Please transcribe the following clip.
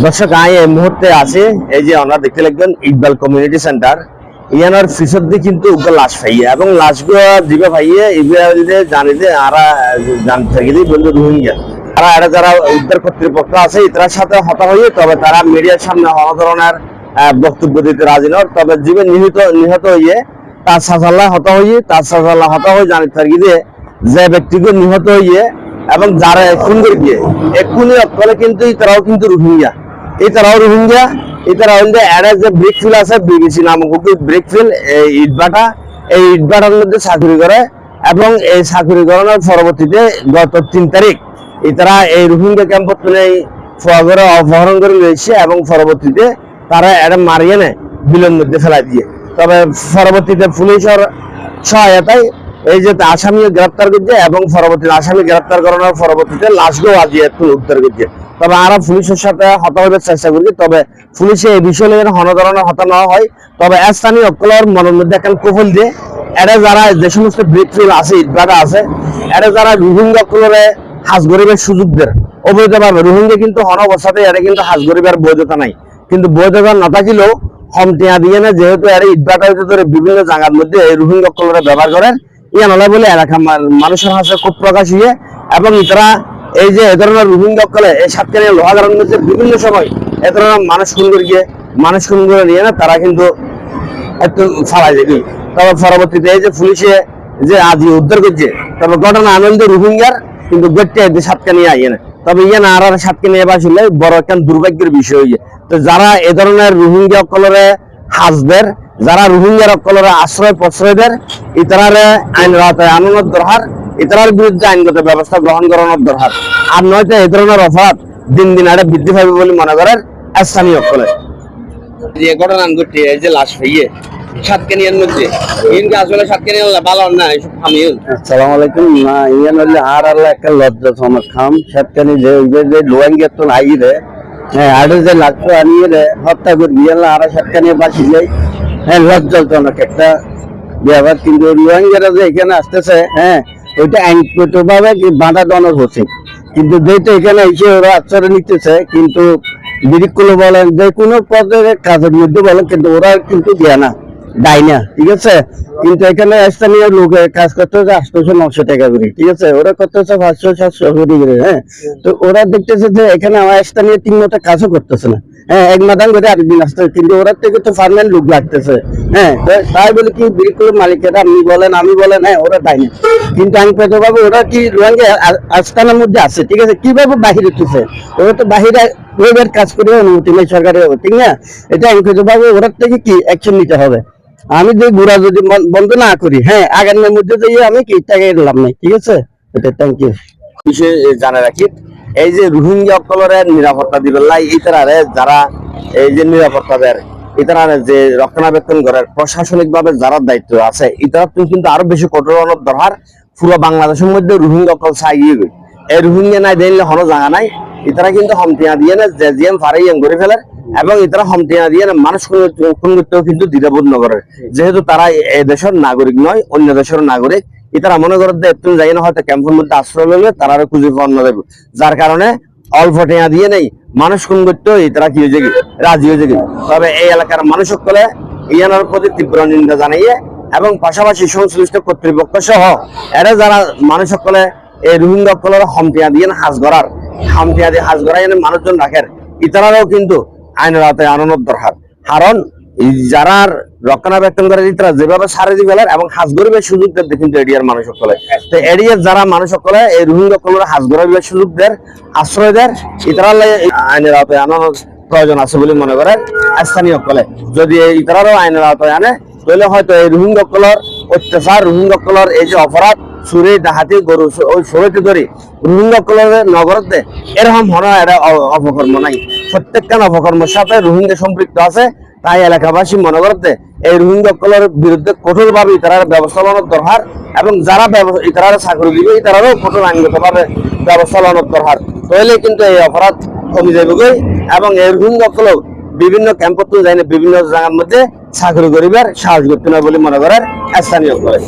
দর্শক আই এই মুহূর্তে আছে। এই যে আমরা দেখতে লাগবেন, ইকবাল কমিউনিটি সেন্টার ইয়ানার ফিসদ দিয়ে কিন্তু লাশ পাইয়ে এবং লাশগুলো দিবে ভাইয়ে ইবিআইতে জানি যে আরা, জানতে যে বন্ধু রোহিঙ্গা। তারা এরা যারা উদ্ধার কর্তৃপক্ষ আছে এটার সাথে হতা হয়ে, তবে তারা মিডিয়ার সামনে কোনো ধরনের বক্তব্য দিতে রাজি নয়। তবে জীবে নিহত নিহত হইয়ে তার সাজাল্লাহ হতা হইয়ে তার সাজাল্লাহ হতা হয়ে জানি থাকি যে যে ব্যক্তিকে নিহত হইয়ে এবং যারা খুন করে গিয়ে এক্ষুনি অকলে কিন্তু তারাও কিন্তু রোহিঙ্গা। তারাও রোহিঙ্গা এই তারা হইলে এর যে ব্রেক ফিল আছে, বিবিসি নামক ব্রেক ফিল এই ইটবাটা এই ইটবাটার মধ্যে চাকরি করে এবং এই চাকরি করানোর পরবর্তীতে গত তিন তারিখ তারা এই রোহিঙ্গা ক্যাম্পত মানে ফগরে অপহরণ করে রয়েছে এবং পরবর্তীতে তারা এটা মারিয়ে নেয় বিলের মধ্যে ফেলাই দিয়ে। তবে পরবর্তীতে পুলিশের সহায়তায় এই যে আসামি গ্রেপ্তার করছে এবং পরবর্তীতে আসামি গ্রেপ্তার করানোর পরবর্তীতে লাশগুলো আজিয়ে উদ্ধার করছে। তবে আমরা পুলিশের সাথে হতা হইবার চেষ্টা করছি তবে পুলিশে এই বিষয়ে যেন কোনো ধরনের হতা না হয়। তবে স্থানীয় অকলের মনের মধ্যে এখন কফল দিয়ে, এরা যারা যে সমস্ত ব্রিক আছে, ইটভাটা আছে, এরা যারা রোহিঙ্গা অকলরে হাজ গরিবের সুযোগ দেয় অবৈধভাবে রোহিঙ্গা কিন্তু হন অবস্থাতে এরা কিন্তু হাজ গরিবের বৈধতা নাই। কিন্তু বৈধতা না থাকিলেও হম টিয়া দিয়ে না, যেহেতু এরা হইতে ধরে বিভিন্ন জায়গার মধ্যে এই রোহিঙ্গা অকলরে ব্যবহার করেন, ইয়া নয় বলে এলাকা মানুষের হাতে খুব প্রকাশ হইয়ে এবং ইতারা এই যে এ ধরনের রোহিঙ্গা অকলে এই সাতকানি লোহাগারের মধ্যে বিভিন্ন সময় এ ধরনের মানুষ খুন করে গিয়ে, মানুষ খুন করে নিয়ে না, তারা কিন্তু একটু ফালাই দেবে তবে পরবর্তীতে এই যে পুলিশে যে আজ উদ্ধার করছে তবে ঘটনা আনন্দ রোহিঙ্গার কিন্তু গেটটা এতে সাতকে নিয়ে আইয়ে না। তবে ইয়ে না, আর সাতকে নিয়ে বাসিলে বড় একটা দুর্ভাগ্যের বিষয় হয়ে তো যারা এ ধরনের রোহিঙ্গা অকলরে হাজদের, যারা রোহিঙ্গার অকলরে আশ্রয় প্রশ্রয় দেয় ইতারারে আইন রাতে আনন্দ দরকার ইতারার বিরুদ্ধে আইনগত ব্যবস্থা গ্রহণ করানোর দরকার। আর নয়তো এ ধরনের অপরাধ দিন দিন আরে বৃদ্ধি পাবে বলে মনে করেন স্থানীয় অকলে যে ঘটনা ঘটছে এই যে লাশ হইয়ে সাতকানিয়ার মধ্যে কিন্তু আসলে সাতকানিয়া ভালো না এসব খামিও আসসালামু আলাইকুম না ইয়ান হলে আর আল্লাহ একটা লজ্জা সমাজ খাম। সাতকানি যে যে লোয়াঙ্গের তো নাই রে। হ্যাঁ আরে যে লাগতো আনিয়ে রে হত্যা করবি ইয়াল্লা আর সাতকানি বাসি যাই। হ্যাঁ লজ্জাজনক একটা ব্যাপার। কিন্তু লোয়াঙ্গেরা যে এখানে আসতেছে হ্যাঁ ওইটা আইনগত ভাবে কি বাধা দনক হচ্ছে? কিন্তু যেহেতু এখানে এসে ওরা আশ্রয় নিতেছে, কিন্তু বিরিকুলো বলেন যে কোনো পদের কাজের মধ্যে বলেন, কিন্তু ওরা কিন্তু দেয় না দেয় না, ঠিক আছে? কিন্তু এখানে স্থানীয় লোক কাজ করতে হচ্ছে আটশোশো, নশো টাকা করে, ঠিক আছে? ওরা করতেছে পাঁচশো, সাতশো করে হ্যাঁ? তো ওরা দেখতেছে যে এখানে আমার স্থানীয় তিন মতো কাজও করতেছে না হ্যাঁ? এক মাদান করে আরেকদিন আসতে কিন্তু ওরা থেকে তো পারমানেন্ট লোক লাগতেছে হ্যাঁ? তাই বলে কি বিলকুল মালিকেরা আপনি বলেন, আমি বলেন হ্যাঁ ওরা দেয় না। কিন্তু আমি পেতে পাবো ওরা কি রোয়াঙ্গে আস্থানার মধ্যে আছে, ঠিক আছে? কীভাবে বাহিরে উঠতেছে? ওরা তো বাহিরে ওয়েবের কাজ করে অনুমতি নেই সরকারের, ঠিক না? এটা আমি পেতে পাবো ওরার থেকে কি অ্যাকশন নিতে হবে? আমি যে ঘোরা যদি বন- বন্ধ না করি হ্যাঁ আগামীর মধ্যে দিয়ে আমি কি টাকা লাভ নাই ঠিক আছে? এটা থ্যাংক ইউ বিষয়ে জানে রাখি, এই যে রোহিঙ্গা নিরাপত্তা দিবেন লাই যারা এই যে নিরাপত্তা দেয় যে রক্ষণাবেক্ষণ করার যারা দায়িত্ব আছে ইতারা কিন্তু আরও বেশি কঠোর হওয়ার দরকার, পুরো বাংলাদেশের মধ্যে রোহিঙ্গা অকল চাইয়ে এই রোহিঙ্গা নাই দিলে হনো জায়গা নাই, ইতারা কিন্তু হমটিয়া দিয়ে না, যে জিএম ফারাই করে ফেলে। এবং ইতারা হমটিয়া দিয়ে মানুষ খুন করতেও কিন্তু দ্বিধাবোধ নগরে যেহেতু তারা এই দেশের নাগরিক নয় অন্য দেশের নাগরিক। ইতারা মনে করেন যে তুমি যাই না হয়তো ক্যাম্পের মধ্যে আশ্রয় লইলে তারা আরও খুঁজে পাওয়া না দেবে যার কারণে অল্প টেয়া দিয়ে নেই মানুষ খুন করতে তারা কি হয়েছে কি? রাজি হয়েছে কি? তবে এই এলাকার মানুষ সকলে ইয়ানোর প্রতি তীব্র নিন্দা জানাইয়ে এবং পাশাপাশি সংশ্লিষ্ট কর্তৃপক্ষ সহ এরা যারা মানুষ সকলে এই রোহিঙ্গা সকলের হমটিয়া দিয়ে হাজ করার হমটিয়া দিয়ে হাজ এনে মানুষজন রাখেন ইতারাও কিন্তু আইনের আওতায় আনানোর দরকার। কারণ যারা রক্ষণাবেক্ষণ করে তারা যেভাবে সারে দি ফেলার এবং হাজ গরিবের সুযোগ দেয় কিন্তু এরিয়ার মানুষ সকলে তো এরিয়ার যারা মানুষ সকলে এই রোহিঙ্গা সকলের হাজ গরিবের সুযোগ দেয় আশ্রয় দেয় ইতারা আইনের আওতায় আনানোর প্রয়োজন আছে বলে মনে করে স্থানীয় সকলে। যদি ইতারারও আইনের আওতায় আনে, তাহলে হয়তো এই রোহিঙ্গা সকলের অত্যাচার, রোহিঙ্গা সকলের এই যে অপরাধ চুরি ডাহাতি গরু ওই সরইতে ধরি রোহিঙ্গা সকলের নগরতে এরকম হন এটা অপকর্ম নাই। প্রত্যেকটা অপকর্মের সাথে রোহিঙ্গা সম্পৃক্ত আছে। তাই এলাকাবাসী মনে করতে এই রোহিঙ্গা সকলের বিরুদ্ধে কঠোর ভাবে তারা ব্যবস্থা নেওয়ার দরকার এবং যারা ইতারারা চাকরি দিবে তারাও কঠোর আইনগত ভাবে ব্যবস্থা নেওয়ার দরকার তাহলে কিন্তু এই অপরাধ কমে যাবে এবং এই রোহিঙ্গা সকলেও বিভিন্ন ক্যাম্পত যাই না বিভিন্ন জায়গার মধ্যে চাকরি করিবার সাহস করতে না বলে মনে করার স্থানীয় করে